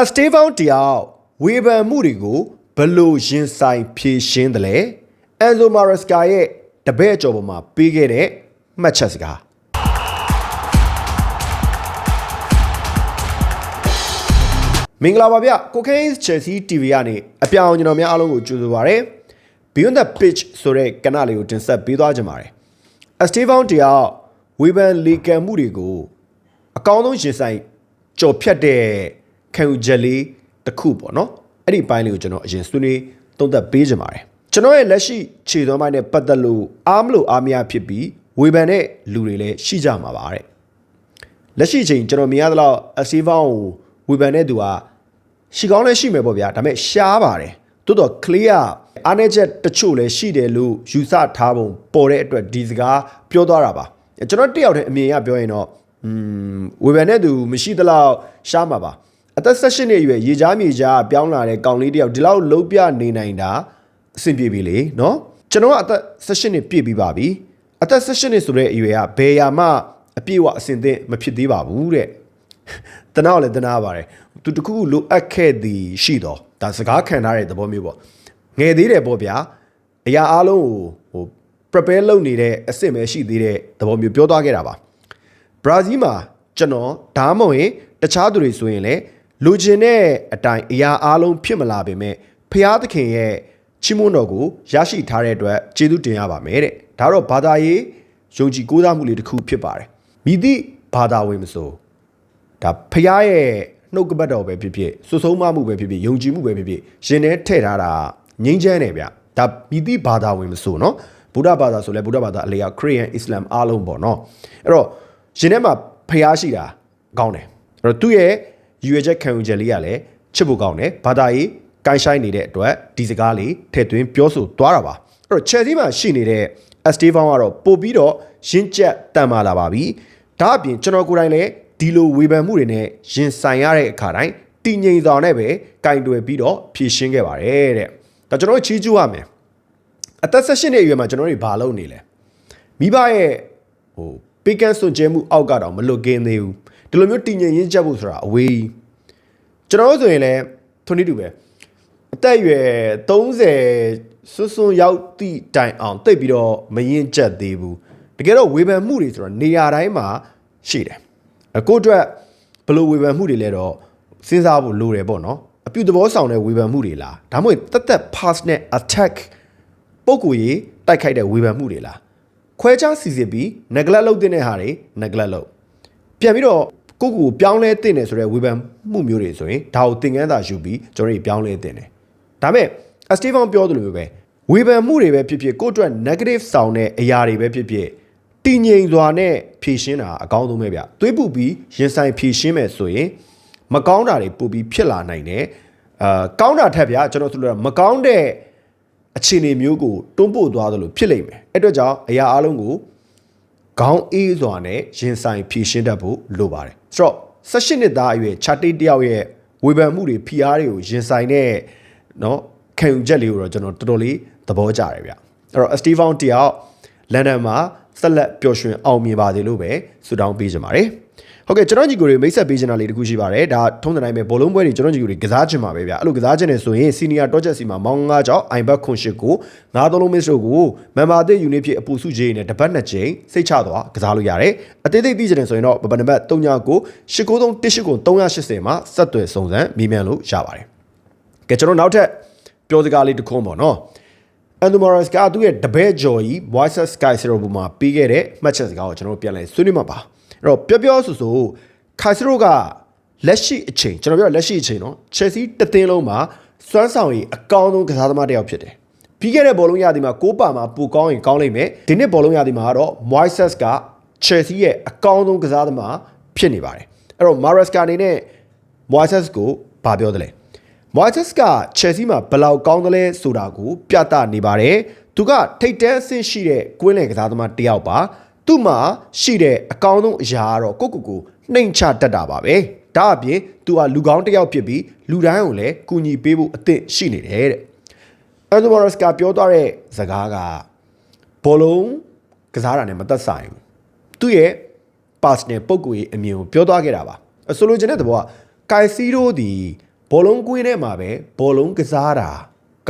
အစတေးဖောင်းတယောက်ဝေဖန်မှုတွေကိုဘယ်လို့ရင်ဆိုင်ဖြေရှင်းတယ်လဲအန်ဇိုမာရက်စကာရဲ့တပည့်အကျော်ပေါ်မှာပေးခဲ့တဲ့မှတ်ချက်စကားမင်္ဂလာပါဗျကိုကိန်းချယ်ဆီ TV ကနေအပြောင်ကျွန်တော်များအားလုံးကိုကြိုဆိုပါရစေ Beyond the Pitch ဆိုတဲ့ကဏ္ဍလေးကိုတင်ဆက်ပေးသွားကြပါမယ်အစတေးဖောင်းတယောက်ဝေဖန်လေကံမှုတွေကိုအကောင်းဆုံးရင်ဆိုင်ကြော်ဖြတ်တဲ့ ခံယူချက်လေးတစ်ခုပေါ့နော်အဲ့ဒီအပိုင်းလေးကိုကျွန်တော်အရင်ဆွေးနွေးသုံးသပ်ပေးကြပါတယ်ကျွန်တော်ရဲ့လက်ရှိခြေသွမ်းပိုင်းနဲ့ပတ်သက်လို့အားမလို့အားမရဖြစ်ပြီးဝေဖန်တဲ့လူတွေလည်းရှိကြမှာပါတဲ့လက်ရှိအချိန်ကျွန်တော်မြင်ရသလောက်အစီဖောင်းကိုဝေဖန်တဲ့သူကရှိကောင်းလည်းရှိမယ်ပေါ့ဗျာဒါပေမဲ့ရှားပါတယ်တိုးတော့ clear အားနည်းချက်တချို့လည်းရှိတယ်လို့ယူဆထားပုံပေါ်တဲ့အတွက်ဒီစကားပြောသွားတာပါကျွန်တော်တယောက်တည်းအမြင်ရပြောရင်တော့อืมဝေဖန်တဲ့သူမရှိသလောက်ရှားမှာပါ အသက်16နှစ်အရွယ်ရေချားမြေချားပြောင်းလာတဲ့ကောင်လေးတယောက်ဒီလောက်လုံးပြနေနိုင်တာအဆင်ပြေပြီလေနော်ကျွန်တော်ကအသက်16နှစ်ပြည့်ပြီးပါပြီအသက်16နှစ်ဆိုတဲ့အရွယ်ကဘယ်ရာမှအပြည့်အဝအဆင်သင့်မဖြစ်သေးပါဘူးတဲ့တနာလည်းတနာပါတယ်သူတခုခုလိုအပ်ခဲ့သည်ရှိတော့ဒါစကားခံထားတဲ့သဘောမျိုးပေါ့ငယ်သေးတယ်ပေါ့ဗျာအရာအားလုံးကိုဟို prepare လုပ်နေတဲ့အစ်စ်ပဲရှိသေးတဲ့သဘောမျိုးပြောသွားခဲ့တာပါဘရာဇီးမှာကျွန်တော်ဒါမှမဟုတ်ရင်တခြားသူတွေဆိုရင်လည်း လူချင်တဲ့အတိုင်းအရာအားလုံးဖြစ်မလာပေမဲ့ဖျားသခင်ရဲ့ချီးမွမ်းတော်ကိုရရှိထားတဲ့အတွက်ကျေးဇူးတင်ရပါမယ်တဲ့ဒါတော့ဘာသာရေးယုံကြည်ကိုးစားမှုလေးတစ်ခုဖြစ်ပါတယ်မိသည့်ဘာသာဝင်မဆိုဒါဖျားရဲ့နှုတ်ကပတ်တော်ပဲဖြစ်ဖြစ်စွဆုံးမမှုပဲဖြစ်ဖြစ်ယုံကြည်မှုပဲဖြစ်ဖြစ်ရှင်ထဲထည့်ထားတာငြိမ်းချမ်းတယ်ဗျဒါမိသည့်ဘာသာဝင်မဆိုနော်ဗုဒ္ဓဘာသာဆိုလဲဗုဒ္ဓဘာသာအလေကခရစ်ယာန်အစ္စလာမ်အားလုံးပေါ့နော်အဲ့တော့ရှင်ထဲမှာဖျားရှိတာကောင်းတယ်အဲ့တော့သူ့ရဲ့ ရွေချက်ခံယူချက်လေးကလည်းချစ်ဖို့ကောင်းတယ်ဘာသာရေးကိုင်းဆိုင်နေတဲ့အတွက်ဒီစကားလေးထည့်သွင်းပြောဆိုသွားတာပါအဲ့တော့ Chelsea မှာရှိနေတဲ့အစတေးဖောင်းကတော့ပို့ပြီးတော့ရင့်ကျက်တန်မာလာပါပြီဒါအပြင်ကျွန်တော်ကိုယ်တိုင်လည်းဒီလိုဝေဖန်မှုတွေနဲ့ရင်ဆိုင်ရတဲ့အခါတိုင်းတည်ငြိမ်စွာနဲ့ပဲကင်တွယ်ပြီးတော့ဖြည့်ရှင်းခဲ့ပါတယ်တဲ့ဒါကျွန်တော်ချီးကျူးရမယ်အသက်16နှစ်အရွယ်မှာကျွန်တော်တို့ဘာလုပ်နေလဲမိဘရဲ့ဟိုပေးကန်းစွန့်ကြဲမှုအောက်ကတော့မလွတ်ကင်းသေးဘူးဒီလိုမျိုးတည်ငြိမ်ရင်းချက်ဖို့ဆိုတာအဝေးကြီး ကျွန်တော်တို့ဆိုရင်လည်းထွန်းနေတူပဲအသက်အရွယ်30စွန်းစွန်းရောက်သည့်တိုင်အောင်တိတ်ပြီးတော့မရင်ကျက်သေးဘူးတကယ်တော့ဝေဖန်မှုတွေဆိုတော့နေရာတိုင်းမှာရှိတယ်အကိုအတွက်ဘယ်လိုဝေဖန်မှုတွေလဲတော့စဉ်းစားဖို့လိုတယ်ပေါ့နော်အပြုသဘောဆောင်တဲ့ဝေဖန်မှုတွေလားဒါမှမဟုတ်တက်တက် pass နဲ့ attack ပုံကိုရေးတိုက်ခိုက်တဲ့ဝေဖန်မှုတွေလားခွဲခြားစီစစ်ပြီး neglect လုပ်တဲ့ဟာတွေ neglect လုပ်ပြန်ပြီးတော့ ကိုယ့်ကိုယ်ပြောင်းလဲတင်တယ်ဆိုတဲ့ဝေဖန်မှုမျိုးတွေဆိုရင်ဒါကိုသင်ခန်းစာယူပြီးကျွန်တော်တို့ပြောင်းလဲတင်တယ်ဒါပေမဲ့အစတီဗန်ပြောသလိုမျိုးပဲဝေဖန်မှုတွေပဲဖြစ်ဖြစ်ကိုယ့်အတွက် negative ဆောင်တဲ့အရာတွေပဲဖြစ်ဖြစ်တည်ငြိမ်စွာနဲ့ဖြည့်ရှင်းတာအကောင်းဆုံးပဲဗျသွေးပူပြီးရင်ဆိုင်ဖြည့်ရှင်းမယ်ဆိုရင်မကောင်းတာတွေပို့ပြီးဖြစ်လာနိုင်တယ်အာကောင်းတာထက်ဗျာကျွန်တော်ဆိုလို့မကောင်းတဲ့အခြေအနေမျိုးကိုတွန်းပို့သွားသလိုဖြစ်လိမ့်မယ်အဲ့အတွက်ကြောင့်အရာအလုံးကို ခေါင်းအေးစွာနဲ့ရင်ဆိုင်ဖြည့်ရှင်းတတ်ဖို့လိုပါတယ်ဆိုတော့18နှစ်သားအရွယ်ချာတိတ်တယောက်ရဲ့ဝေဖန်မှုတွေဖိအားတွေကိုရင်ဆိုင်တဲ့เนาะခံယူချက်လေးကိုတော့ကျွန်တော်တော်တော်လေးသဘောကျတယ်ဗျအဲ့တော့စတီဖောင်းတယောက်လန်ဒန်မှာဆက်လက်ပျော်ရွှင်အောင်မြင်ပါစေလို့ပဲဆုတောင်းပေးကြပါတယ် ဟုတ်ကဲ့ကျွန်တော်ညီကိုတွေမိတ်ဆက်ပေးချင်တာလေးတခုရှိပါတယ်ဒါထုံးတဲ့တိုင်းပဲဘောလုံးပွဲတွေကျွန်တော်ညီကိုတွေကစားချင်ပါပဲဗျအဲ့လိုကစားချင်နေဆိုရင်စီနီယာတော့ချက်စီမှာမောင်းငါးကြောင့်အိုင်ဘတ်ခွန်ရှစ်ကိုငါးသုံးလုံးမစ်တို့ကိုမန်မာသစ်ယူနစ်ဖြစ်အပူစုကြီးနဲ့တပတ်နှစ်ကြိမ်စိတ်ချသွားကစားလို့ရတယ်အသေးသေးသိချင်တယ်ဆိုရင်တော့ပပနံပါတ်39 893 380မှာဆက်သွယ်စုံစမ်းမိမြန်လို့ရပါတယ်ကဲကျွန်တော်နောက်ထပ်ပြောစကားလေးတစ်ခုပေါ့နော်အန်ဒူမာရက်စ်ကသူ့ရဲ့တပည့်ကျော်ကြီး Voices Sky Zero ဘူမှာပြီးခဲ့တဲ့မှတ်ချက်စကားကိုကျွန်တော်ပြန်လဲဆွေးနွေးမှာပါအဲ့ တော့ပြောပြောဆိုဆိုခိုင်စရိုကလက်ရှိအချိန်ကျွန်တော်ပြောလက်ရှိအချိန်နော် Chelsea တသင်းလုံးမှာစွမ်းဆောင်ရည်အကောင်းဆုံးကစားသမားတစ်ယောက်ဖြစ်တယ်ပြီးခဲ့တဲ့ဘောလုံးရသည်မှာကိုးပါမှာပူကောင်းရင်ကောင်းလိမ့်မယ်ဒီနှစ်ဘောလုံးရသည်မှာကတော့ Moises က Chelsea ရဲ့အကောင်းဆုံးကစားသမားဖြစ်နေပါတယ်အဲ့တော့ Maresca အနေနဲ့ Moises ကိုဗာပြောတယ်လေ Moises က Chelsea မှာဘယ်လောက်ကောင်းသလဲဆိုတာကို ပြသနေပါတယ်သူကထိတ်တန်းအဆင့်ရှိတဲ့ကွင်းလယ်ကစားသမားတစ်ယောက်ပါ သူ့မှာရှိတဲ့အကောင်းဆုံးအရာကတော့ကိုကိုကိုနှိမ်ချတတ်တာပါပဲဒါအပြင်သူကလူကောင်းတစ်ယောက်ဖြစ်ပြီးလူတိုင်းကိုလည်းကူညီပေးဖို့အသင့်ရှိနေတယ်တဲ့အန်ဒိုမာရစ်ကပြောသွားတဲ့စကားကဘောလုံးကစားတာနဲ့မသက်ဆိုင်ဘူးသူ့ရဲ့ pass နဲ့ပုံကိုယ်ရေးအမြင်ကိုပြောသွားခဲ့တာပါအဆိုလိုချင်တဲ့သဘောကကိုင်စီရိုဒီဘောလုံးကွင်းထဲမှာပဲဘောလုံးကစားတာ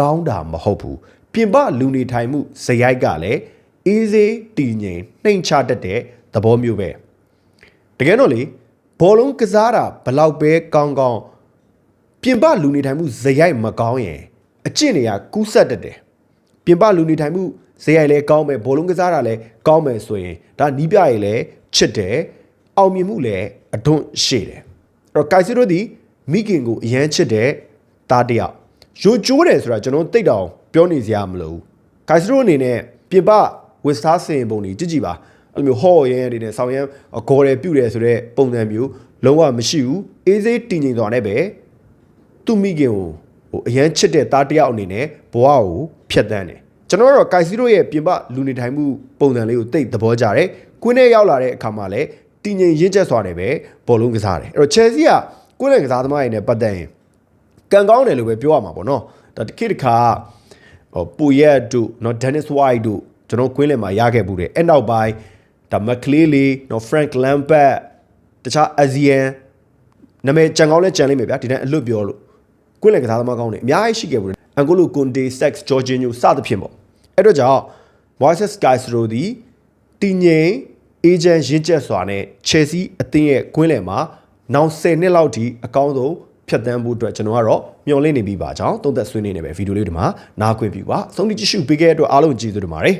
ကောင်းတာမဟုတ်ဘူးပြင်ပလူနေထိုင်မှုဇယိုက်ကလည်း အေးစေးတည်ငြိမ်နှိမ်ချတတ်တဲ့သဘောမျိုးပဲတကယ်တော့လေဘောလုံးကစားတာဘလောက်ပဲကောင်းကောင်းပြင်ပလူနေထိုင်မှုဇယိုက်မကောင်းရင်အကျင့်တွေကကူးဆက်တတ်တယ်ပြင်ပလူနေထိုင်မှုဇယိုက်လည်းကောင်းမယ်ဘောလုံးကစားတာလည်းကောင်းမယ်ဆိုရင်ဒါနီးပြရေလည်းချစ်တယ်အောင်မြင်မှုလည်းအဒွန့်ရှိတယ်အဲ့တော့ကိုင်စီတို့ဒီမိခင်ကိုအရန်ချစ်တဲ့သားတစ်ယောက်ယိုကျိုးတယ်ဆိုတာကျွန်တော်တိတ်တောင်ပြောနေစရာမလိုဘူးကိုင်စီတို့အနေနဲ့ပြင်ပ ဝစ်သားစင်ပုံကြီးကြည့်ကြည့်ပါအဲ့လိုမျိုးဟော့ရဲရဲတွေနဲ့ဆောင်းရမ်းအကော်တယ်ပြုတ်တယ်ဆိုတော့ပုံစံမျိုးလုံးဝမရှိဘူးအေးစေးတည်ငြိမ်သွားနဲ့ပဲသူ့မိခင်ကိုဟိုအရန်ချစ်တဲ့သားတစ်ယောက်အနေနဲ့ဘဝကိုဖျက်ဆီးတယ်ကျွန်တော်တို့ကကိုင်စီတို့ရဲ့ပြင်ပလူနေထိုင်မှုပုံစံလေးကိုသိသဘောကျတယ်ကွင်းထဲရောက်လာတဲ့အခါမှာလည်းတည်ငြိမ်ရင့်ကျက်စွာနဲ့ပဲဘောလုံးကစားတယ်အဲ့တော့ Chelsea ကကွင်းလယ်ကစားသမားတွေနဲ့ပတ်သက်ရင်ကံကောင်းတယ်လို့ပဲပြောရမှာပေါ့နော်ဒါတစ်ခေတ်တစ်ခါဟိုပူရက်တို့နော် Dennis White တို့ ကျွန်တော်ကွင်းလယ်မှာရခဲ့ဘူးတယ်အဲ့နောက်ပိုင်းဒါ McCleary နော် Frank Lampard တခြား ASEAN နာမည်ကြံကောင်းလဲကြံလိမ့်မယ်ဗျာဒီတိုင်းအလွတ်ပြောလို့ကွင်းလယ်ကစားသမားကောင်းတွေအများကြီးရှိခဲ့ဘူးတယ်အန်ဂိုလိုကွန်တေဆက်ဂျော်ဂျင်ညိုစသဖြင့်ပေါ့အဲ့တော့ကြောင့် Moises Caicedo ဒီတင်ငိမ်အေဂျင့်ရင့်ကျက်စွာနဲ့ Chelsea အသင်းရဲ့ကွင်းလယ်မှာနောက်10နှစ်လောက်ထိအကောင်းဆုံးဖြတ်သန်းဖို့အတွက်ကျွန်တော်ကတော့မျှော်လင့်နေပြီးပါကြောင်းသုံးသက်ဆွေးနွေးနေပဲဗီဒီယိုလေးဒီမှာနားခွင့်ပြုပါအဆုံးထိကြည့်ရှုပေးခဲ့တဲ့အတွက်အားလုံးကျေးဇူးတင်ပါတယ်